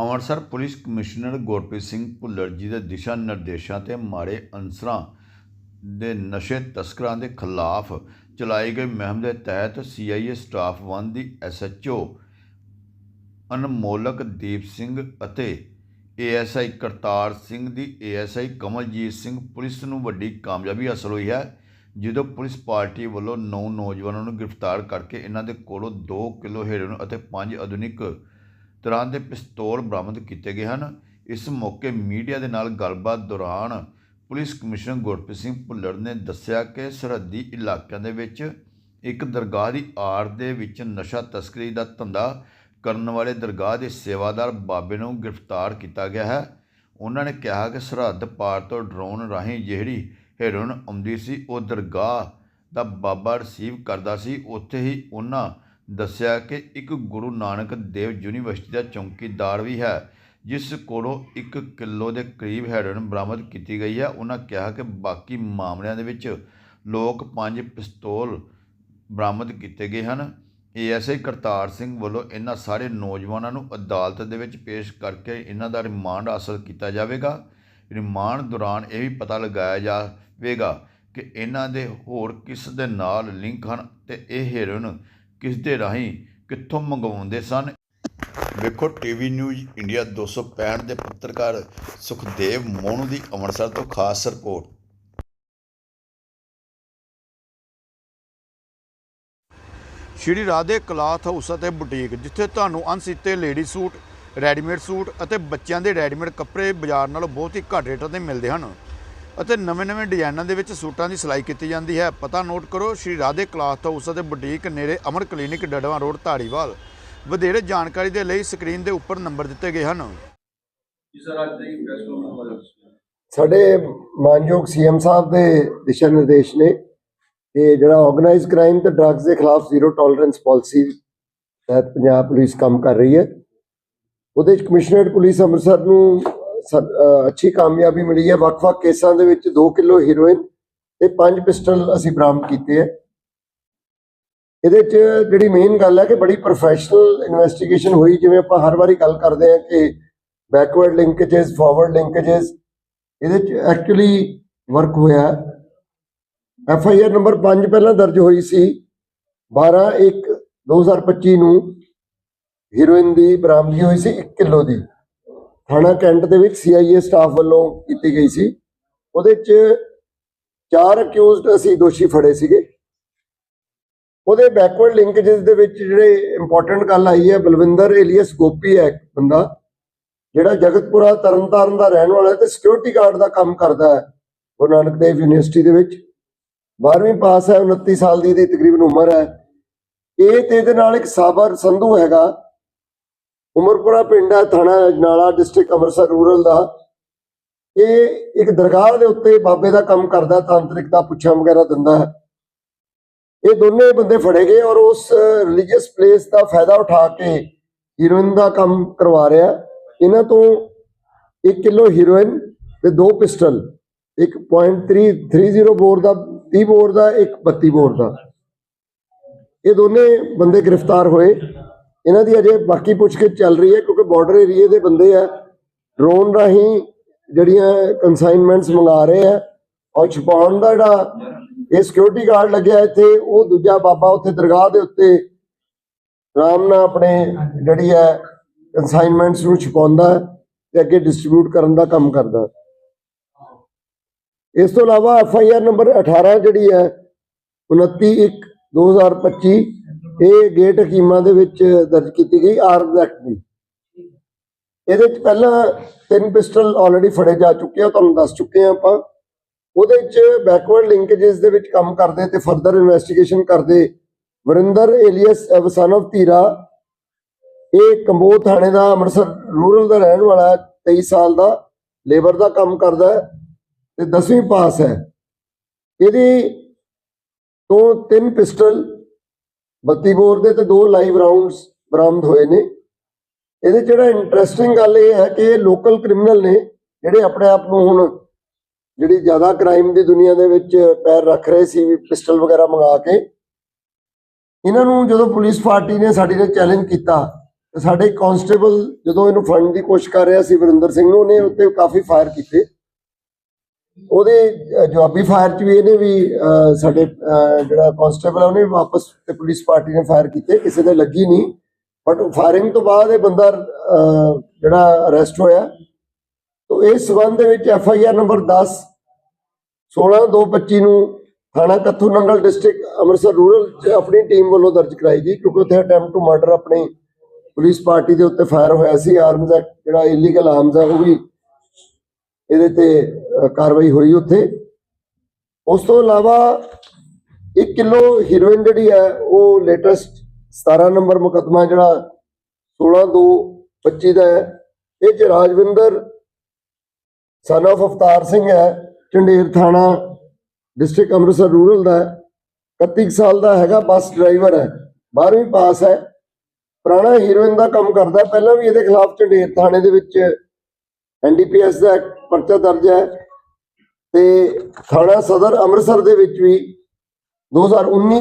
Amritsar police commissioner Gurpreet Singh Bhullar ji ਦੇ ਦਿਸ਼ਾ ਨਿਰਦੇਸ਼ਾਂ ਤੇ ਮਾੜੇ ਅਨਸਰਾਂ ਦੇ ਨਸ਼ੇ ਤਸਕਰਾਂ ਦੇ ਖਿਲਾਫ ਚਲਾਈ ਗਈ ਮੁਹਿੰਮ ਦੇ ਤਹਿਤ ਸੀਆਈਏ ਸਟਾਫ 1 ਦੀ ਐਸਐਚਓ ਅਨਮੋਲਕ ਦੀਪ ਸਿੰਘ ਅਤੇ ਏਐਸਆਈ ਕਰਤਾਰ ਸਿੰਘ ਦੀ ਏਐਸਆਈ ਕਮਲਜੀਤ ਸਿੰਘ ਪੁਲਿਸ ਨੂੰ ਵੱਡੀ ਕਾਮਯਾਬੀ ਹਾਸਲ ਹੋਈ ਹੈ, ਜਦੋਂ ਪੁਲਿਸ ਪਾਰਟੀ ਵੱਲੋਂ ਨੌ ਨੌਜਵਾਨਾਂ ਨੂੰ ਗ੍ਰਿਫਤਾਰ ਕਰਕੇ ਇਹਨਾਂ ਦੇ ਕੋਲੋਂ 2 ਕਿਲੋ ਹੈਰੋਇਨ ਅਤੇ 5 ਆਧੁਨਿਕ ਤਰ੍ਹਾਂ ਦੇ ਪਿਸਤੌਲ ਬਰਾਮਦ ਕੀਤੇ ਗਏ ਹਨ। ਇਸ ਮੌਕੇ ਮੀਡੀਆ ਦੇ ਨਾਲ ਗੱਲਬਾਤ ਦੌਰਾਨ ਪੁਲਿਸ ਕਮਿਸ਼ਨਰ ਗੁਰਪ੍ਰੀਤ ਸਿੰਘ ਭੁੱਲਰ ਨੇ ਦੱਸਿਆ ਕਿ ਸਰਹੱਦੀ ਇਲਾਕਿਆਂ ਦੇ ਵਿੱਚ ਇੱਕ ਦਰਗਾਹ ਦੀ ਆੜ ਦੇ ਵਿੱਚ ਨਸ਼ਾ ਤਸਕਰੀ ਦਾ ਧੰਦਾ ਕਰਨ ਵਾਲੇ ਦਰਗਾਹ ਦੇ ਸੇਵਾਦਾਰ ਬਾਬੇ ਨੂੰ ਗ੍ਰਿਫਤਾਰ ਕੀਤਾ ਗਿਆ ਹੈ। ਉਹਨਾਂ ਨੇ ਕਿਹਾ ਕਿ ਸਰਹੱਦ ਪਾਰ ਤੋਂ ਡਰੋਨ ਰਾਹੀਂ ਜਿਹੜੀ ਹੈਰੋਇਨ ਆਉਂਦੀ ਸੀ, ਉਹ ਦਰਗਾਹ ਦਾ ਬਾਬਾ ਰਿਸੀਵ ਕਰਦਾ ਸੀ। ਉੱਥੇ ਹੀ ਉਹਨਾਂ ਦੱਸਿਆ ਕਿ ਇੱਕ ਗੁਰੂ ਨਾਨਕ ਦੇਵ ਯੂਨੀਵਰਸਿਟੀ ਦਾ ਚੌਕੀਦਾਰ ਵੀ ਹੈ, ਜਿਸ ਕੋਲੋਂ 1 ਕਿਲੋ ਦੇ ਕਰੀਬ ਹੈਰੋਇਨ ਬਰਾਮਦ ਕੀਤੀ ਗਈ ਹੈ। ਉਹਨਾਂ ਕਿਹਾ ਕਿ ਬਾਕੀ ਮਾਮਲਿਆਂ ਦੇ ਵਿੱਚ ਲੋਕ ਪੰਜ ਪਿਸਤੌਲ ਬਰਾਮਦ ਕੀਤੇ ਗਏ ਹਨ। ਏਐਸਆਈ ਕਰਤਾਰ ਸਿੰਘ ਵੱਲੋਂ ਇਹਨਾਂ ਸਾਰੇ ਨੌਜਵਾਨਾਂ ਨੂੰ ਅਦਾਲਤ ਦੇ ਵਿੱਚ ਪੇਸ਼ ਕਰਕੇ ਇਹਨਾਂ ਦਾ ਰਿਮਾਂਡ ਹਾਸਲ ਕੀਤਾ ਜਾਵੇਗਾ। ਰਿਮਾਂਡ ਦੌਰਾਨ ਇਹ ਵੀ ਪਤਾ ਲਗਾਇਆ ਜਾਵੇਗਾ ਕਿ ਇਹਨਾਂ ਦੇ ਹੋਰ ਕਿਸ ਦੇ ਨਾਲ ਲਿੰਕ ਹਨ ਤੇ ਇਹ ਹੈਰੋਇਨ ਕਿਸ ਦੇ ਰਾਹੀਂ ਕਿੱਥੋਂ ਮੰਗਵਾਉਂਦੇ ਸਨ? ਵੇਖੋ ਟੀਵੀ ਨਿਊਜ਼ ਇੰਡੀਆ 265 ਦੇ ਪੱਤਰਕਾਰ ਸੁਖਦੇਵ ਮੋਨੂ ਦੀ ਅੰਮ੍ਰਿਤਸਰ ਤੋਂ ਖਾਸ report. Shri Radhe cloth house ਅਤੇ ਬੁਟੀਕ ਜਿੱਥੇ ਤੁਹਾਨੂੰ ਅਣਸੀਤੇ ਲੇਡੀ ਸੂਟ ਰੈਡੀਮੇਡ ਸੂਟ ਅਤੇ ਬੱਚਿਆਂ ਦੇ ਰੈਡੀਮੇਡ ਕੱਪੜੇ ਬਾਜ਼ਾਰ ਨਾਲੋਂ ਬਹੁਤ ਹੀ ਘੱਟ ਰੇਟਾਂ ਤੇ ਮਿਲਦੇ ਹਨ। ਅਤੇ ਨਵੇਂ-ਨਵੇਂ ਡਿਜ਼ਾਈਨਾਂ ਦੇ ਵਿੱਚ ਸੂਟਾਂ ਦੀ ਸਿਲਾਈ ਕੀਤੀ ਜਾਂਦੀ ਹੈ। ਪਤਾ ਨੋਟ ਕਰੋ ਸ਼੍ਰੀ ਰਾਧੇ ਕਲਾਥ ਹਾਊਸ ਅਤੇ ਬੁਟੀਕ ਨੇੜੇ ਅਮਰ ਕਲੀਨਿਕ ਡੜਵਾ ਰੋਡ ਧਾਰੀਵਾਲ। ਵਧੇਰੇ ਜਾਣਕਾਰੀ ਦੇ ਲਈ ਸਕਰੀਨ ਦੇ ਉੱਪਰ ਨੰਬਰ ਦਿੱਤੇ ਗਏ ਹਨ। ਸਾਡੇ ਮਾਨਯੋਗ ਸੀਐਮ ਸਾਹਿਬ ਦੇ ਦਿਸ਼ਾ ਨਿਰਦੇਸ਼ ਨੇ ਕਿ ਜਿਹੜਾ ਆਰਗੇਨਾਈਜ਼ ਕ੍ਰਾਈਮ ਤੇ ਡਰੱਗਸ ਦੇ ਖਿਲਾਫ ਜ਼ੀਰੋ ਟੋਲਰੈਂਸ ਪਾਲਿਸੀ ਤਹਿਤ ਪੰਜਾਬ ਪੁਲਿਸ ਕੰਮ ਕਰ ਰਹੀ ਹੈ। ਉਹਦੇ ਵਿੱਚ ਕਮਿਸ਼ਨਰੇਟ ਪੁਲਿਸ ਅੰਮ੍ਰਿਤਸਰ ਨੂੰ ਅੱਛੀ ਕਾਮਯਾਬੀ ਮਿਲੀ ਹੈ। ਵੱਖ-ਵੱਖ ਕੇਸਾਂ ਦੇ ਵਿੱਚ 2 ਕਿਲੋ ਹੀਰੋਇਨ ਤੇ 5 ਪਿਸਟਲ ਅਸੀਂ ਬਰਾਮਦ ਕੀਤੇ ਹੈ। ਇਹਦੇ 'ਚ ਜਿਹੜੀ ਮੇਨ ਗੱਲ ਹੈ ਕਿ ਬੜੀ ਪ੍ਰੋਫੈਸ਼ਨਲ ਇਨਵੈਸਟੀਗੇਸ਼ਨ ਹੋਈ। ਜਿਵੇਂ ਆਪਾਂ ਹਰ ਵਾਰੀ ਗੱਲ ਕਰਦੇ ਹਾਂ ਕਿ ਬੈਕਵਰਡ ਲਿੰਕੇजेस ਫਾਰਵਰਡ ਲਿੰਕੇजेस ਇਹਦੇ 'ਚ ਐਕਚੁਅਲੀ ਵਰਕ ਹੋਇਆ। ਐਫ ਆਈ ਆਰ ਨੰਬਰ 5 ਪਹਿਲਾਂ ਦਰਜ ਹੋਈ ਸੀ। 12 1 2025 ਨੂੰ ਹੀਰੋਇਨ ਦੀ ਬਰਾਮਦਗੀ ਹੋਈ ਸੀ 1 ਕਿਲੋ ਦੀ। ਥਾਣਾ ਕੈਂਟ ਦੇ ਵਿੱਚ ਸੀਆਈਏ ਸਟਾਫ ਵੱਲੋਂ ਕੀਤੀ ਗਈ ਸੀ। ਉਹਦੇ 'ਚ ਚਾਰ ਅਕਿਊਜ਼ਡ ਅਸੀਂ ਦੋਸ਼ੀ ਫੜੇ ਸੀਗੇ। ਉਹਦੇ ਬੈਕਵਰਡ ਲਿੰਕੇजेस ਦੇ ਵਿੱਚ ਜਿਹੜੇ ਇੰਪੋਰਟੈਂਟ ਗੱਲ ਆਈ ਹੈ, ਬਲਵਿੰਦਰ ਏਲੀਅਸ ਗੋਪੀ ਹੈ ਇੱਕ ਬੰਦਾ, ਜਿਹੜਾ ਜਗਤਪੁਰਾ ਤਰਨਤਾਰਨ ਦਾ ਰਹਿਣ ਵਾਲਾ ਹੈ ਤੇ ਸਿਕਿਉਰਿਟੀ ਗਾਰਡ ਦਾ ਕੰਮ ਕਰਦਾ ਹੈ ਗੁਰੂ ਨਾਨਕ ਦੇਵ ਯੂਨੀਵਰਸਿਟੀ ਦੇ ਵਿੱਚ। 12ਵੀਂ ਪਾਸ ਹੈ 29 ਸਾਲ ਦੀ, ਇਹਦੀ ਤਕਰੀਬਨ ਉਮਰ ਹੈ। ਇਹ ਤੇ ਇਹਦੇ ਨਾਲ ਇੱਕ ਸਾਬਰ ਸੰਧੂ ਹੈਗਾ। ਉਮਰਪੁਰਾ ਪਿੰਡ ਹੈ, ਥਾਣਾ ਅਜਨਾਲਾ ਡਿਸਟ੍ਰਿਕਟ ਅੰਮ੍ਰਿਤਸਰ ਰੂਰਲ ਦਾ। ਇਹ ਇੱਕ ਦਰਗਾਹ ਦੇ ਉੱਤੇ ਬਾਬੇ ਦਾ ਕੰਮ ਕਰਦਾ ਤਾਂਤਰਿਕ ਦਾ ਪੁੱਛਾਂ ਵਗੈਰਾ ਦਿੰਦਾ ਹੈ। ਇਹ ਦੋਨੇ ਬੰਦੇ ਫੜੇ ਗਏ ਔਰ ਉਸ ਰਿਲੀਜੀਅਸ ਪਲੇਸ ਦਾ ਫਾਇਦਾ ਉਠਾ ਕੇ ਹੀਰੋਇਨ ਦਾ ਕੰਮ ਕਰਵਾ ਰਿਹਾ। ਇਹਨਾਂ ਤੋਂ 1 ਕਿਲੋ ਹੀਰੋਇਨ ਤੇ ਦੋ ਪਿਸਟਲ ਇੱਕ .330 ਬੋਰ ਦਾ 30 ਬੋਰ ਦਾ, ਇੱਕ 32 ਬੋਰ ਦਾ। ਇਹ ਦੋਨੇ ਬੰਦੇ ਗ੍ਰਿਫਤਾਰ ਹੋਏ। ਇਹਨਾਂ ਦੀ ਅਜੇ ਬਾਕੀ ਪੁੱਛਗਿੱਛ ਚੱਲ ਰਹੀ ਹੈ, ਕਿਉਂਕਿ ਬਾਰਡਰ ਏਰੀਏ ਦੇ ਬੰਦੇ ਆ। ਡਰੋਨ ਰਾਹੀਂ ਜਿਹੜੀਆਂ ਕਨਸਾਈਨਮੈਂਟਸ ਮੰਗਾ ਰਹੇ ਆ, ਔਰ ਛੁਪਾਉਣ ਦਾ ਜਿਹੜਾ ਇਹ ਸਿਕਿਉਰਿਟੀ ਗਾਰਡ ਲੱਗਿਆ ਇੱਥੇ, ਉਹ ਦੂਜਾ ਬਾਬਾ ਉੱਥੇ ਦਰਗਾਹ ਦੇ ਉੱਤੇ ਆਰਾਮ ਨਾਲ ਆਪਣੇ ਜਿਹੜੀ ਹੈ ਕਨਸਾਈਨਮੈਂਟਸ ਨੂੰ ਛੁਪਾਉਂਦਾ ਹੈ ਤੇ ਅੱਗੇ ਡਿਸਟ੍ਰੀਬਿਊਟ ਕਰਨ ਦਾ ਕੰਮ ਕਰਦਾ। ਇਸ ਤੋਂ ਇਲਾਵਾ ਐਫ ਆਈ ਆਰ ਨੰਬਰ 18 ਜਿਹੜੀ ਹੈ 29 1 2025 ਇਹ ਗੇਟ ਹਕੀਮਾਂ ਦੇ ਵਿੱਚ ਦਰਜ ਕੀਤੀ ਗਈ ਆਰਮ ਐਕਟ ਦੀ। ਇਹਦੇ ਵਿੱਚ ਪਹਿਲਾਂ ਤਿੰਨ ਪਿਸਟਲ ਆਲਰੇਡੀ ਫੜੇ ਜਾ ਚੁੱਕੇ ਆ ਤੁਹਾਨੂੰ ਦੱਸ ਚੁੱਕੇ ਆ ਆਪਾਂ। ਉਹਦੇ ਵਿੱਚ ਬੈਕਵਰਡ ਲਿੰਕੇजेस ਦੇ ਵਿੱਚ ਕੰਮ ਕਰਦੇ ਤੇ ਫਰਦਰ ਇਨਵੈਸਟੀਗੇਸ਼ਨ ਕਰਦੇ ਵਰਿੰਦਰ ਏਲੀਅਸ ਸਨ ਧੀਰਾ। ਇਹ ਕੰਬੋ ਥਾਣੇ ਦਾ ਅੰਮ੍ਰਿਤਸਰ ਰੂਰਲ ਦਾ ਰਹਿਣ ਵਾਲਾ ਹੈ, 23 ਸਾਲ ਦਾ ਲੇਬਰ ਦਾ ਕੰਮ ਕਰਦਾ ਹੈ ਤੇ 10ਵੀਂ ਪਾਸ ਹੈ। ਇਹਦੀ ਤੋਂ ਤਿੰਨ ਪਿਸਟਲ 32 ਬੋਰ ਦੇ ਤੇ ਦੋ ਲਾਈਵ ਰਾਉਂਡਸ ਬਰਾਮਦ ਹੋਏ ਨੇ। ਇਹਦੇ 'ਚ ਜਿਹੜਾ ਇੰਟਰਸਟਿੰਗ ਗੱਲ ਇਹ ਹੈ ਕਿ ਇਹ ਲੋਕਲ ਕ੍ਰਿਮੀਨਲ ਨੇ, ਜਿਹੜੇ ਆਪਣੇ ਆਪ ਨੂੰ ਹੁਣ ਜਿਹੜੀ ਜ਼ਿਆਦਾ ਕ੍ਰਾਈਮ ਦੀ ਦੁਨੀਆ ਦੇ ਵਿੱਚ ਪੈਰ ਰੱਖ ਰਹੇ ਸੀ, ਵੀ ਪਿਸਟਲ ਵਗੈਰਾ ਮੰਗਾ ਕੇ। ਇਹਨਾਂ ਨੂੰ ਜਦੋਂ ਪੁਲਿਸ ਪਾਰਟੀ ਨੇ ਸਾਡੇ ਨਾਲ ਚੈਲੰਜ ਕੀਤਾ, ਤੇ ਸਾਡੇ ਕਾਂਸਟੇਬਲ ਜਦੋਂ ਇਹਨੂੰ ਫੜਨ ਦੀ ਕੋਸ਼ਿਸ਼ ਕਰ ਰਿਹਾ ਸੀ ਵਰਿੰਦਰ ਸਿੰਘ ਨੂੰ, ਉਹਨੇ ਉੱਤੇ ਕਾਫੀ ਫਾਇਰ ਕੀਤੇ। ਉਹਦੇ ਜਵਾਬੀ ਫਾਇਰ 'ਚ ਵੀ ਇਹਨੇ ਵੀ ਅਹ, ਸਾਡੇ ਜਿਹੜਾ ਕਾਂਸਟੇਬਲ ਆ ਉਹਨੇ ਵੀ ਵਾਪਸ ਤੇ ਪੁਲਿਸ ਪਾਰਟੀ ਨੇ ਫਾਇਰ ਕੀਤੇ ਕਿਸੇ ਦੇ ਲੱਗੀ ਨਹੀਂ। ਬਟ ਫਾਇਰਿੰਗ ਤੋਂ ਬਾਅਦ ਇਹ ਬੰਦਾ ਜਿਹੜਾ ਅਰੈਸਟ ਹੋਇਆ। ਤੋ ਇਸ ਸਬੰਧ ਦੇ ਵਿੱਚ ਐਫ ਆਈ ਆਰ ਨੰਬਰ 10 16225 ਨੂੰ ਥਾਣਾ ਕੱਥੂ ਨੰਗਲ ਡਿਸਟ੍ਰਿਕਟ ਅੰਮ੍ਰਿਤਸਰ ਰੂਰਲ 'ਚ ਆਪਣੀ ਟੀਮ ਵੱਲੋਂ ਦਰਜ ਕਰਾਈ ਗਈ ਕਿਉਂਕਿ ਉੱਥੇ ਅਟੈਂਪਟ ਟੂ ਮਰਡਰ ਆਪਣੀ ਪੁਲਿਸ ਪਾਰਟੀ ਦੇ ਉੱਤੇ ਫਾਇਰ ਹੋਇਆ ਸੀ। ਆਰਮਸ ਐਕਟ ਜਿਹੜਾ ਇਲੀਗਲ ਆਰਮਸ ਹੈ ਉਹ ਵੀ ਇਹਦੇ ਤੇ ਕਾਰਵਾਈ ਹੋਈ ਉੱਥੇ। ਉਸ ਤੋਂ ਇਲਾਵਾ 1 ਕਿਲੋ ਹੀਰੋਇਨ ਜਿਹੜੀ ਹੈ, ਉਹ ਲੇਟੈਸਟ 17 ਨੰਬਰ ਮੁਕੱਦਮਾ ਜਿਹੜਾ 16225 ਦਾ ਹੈ, ਇਹ ਚ ਰਾਜਵਿੰਦਰ ਸਨ of ਅਵਤਾਰ ਸਿੰਘ ਹੈ ਝੰਡੇਰ ਥਾਣਾ ਡਿਸਟ੍ਰਿਕਟ ਅੰਮ੍ਰਿਤਸਰ ਰੂਰਲ ਦਾ ਹੈ। 31 ਕੁ ਸਾਲ ਦਾ ਹੈਗਾ, ਬੱਸ ਡਰਾਈਵਰ ਹੈ 12ਵੀਂ ਪਾਸ ਹੈ। ਪੁਰਾਣਾ ਹੀਰੋਇਨ ਦਾ ਕੰਮ ਕਰਦਾ, ਪਹਿਲਾਂ ਵੀ ਇਹਦੇ ਖਿਲਾਫ ਝੰਡੇਰ ਥਾਣੇ ਦੇ ਵਿੱਚ ਐਨਡੀਪੀਐਸ ਦਾ ਪਰਚਾ ਦਰਜ ਹੈ ਤੇ ਥਾਣਾ ਸਦਰ ਅੰਮ੍ਰਿਤਸਰ ਦੇ ਵਿੱਚ ਵੀ 2019